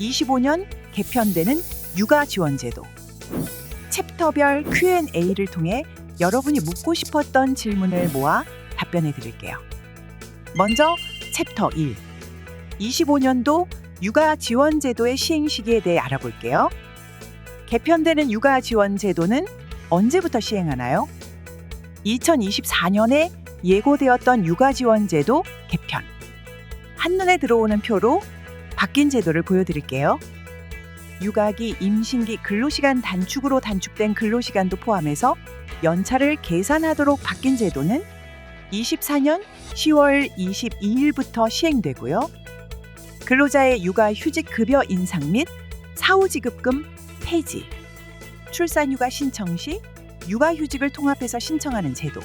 25년 개편되는 육아 지원 제도. 챕터별 Q&A를 통해 여러분이 묻고 싶었던 질문을 모아 답변해 드릴게요. 먼저 챕터 1. 25년도 육아 지원 제도의 시행 시기에 대해 알아볼게요. 개편되는 육아 지원 제도는 언제부터 시행하나요? 2024년에 예고되었던 육아 지원 제도 개편. 한눈에 들어오는 표로 바뀐 제도를 보여드릴게요. 육아기, 임신기 근로시간 단축으로 단축된 근로시간도 포함해서 연차를 계산하도록 바뀐 제도는 24년 10월 22일부터 시행되고요. 근로자의 육아 휴직 급여 인상 및 사후 지급금 폐지, 출산휴가 신청 시 육아휴직을 통합해서 신청하는 제도,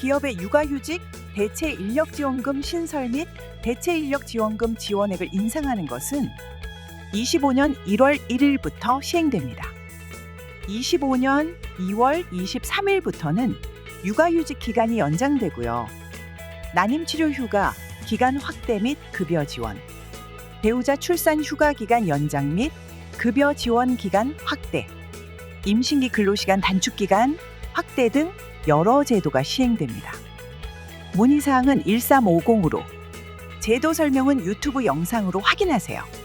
기업의 육아휴직 대체 인력지원금 신설 및 대체 인력지원금 지원액을 인상하는 것은 25년 1월 1일부터 시행됩니다. 25년 2월 23일부터는 육아휴직 기간이 연장되고요. 난임치료 휴가 기간 확대 및 급여 지원, 배우자 출산 휴가 기간 연장 및 급여 지원 기간 확대, 임신기 근로시간 단축 기간 확대 등 여러 제도가 시행됩니다. 문의사항은 1350으로 제도 설명은 유튜브 영상으로 확인하세요.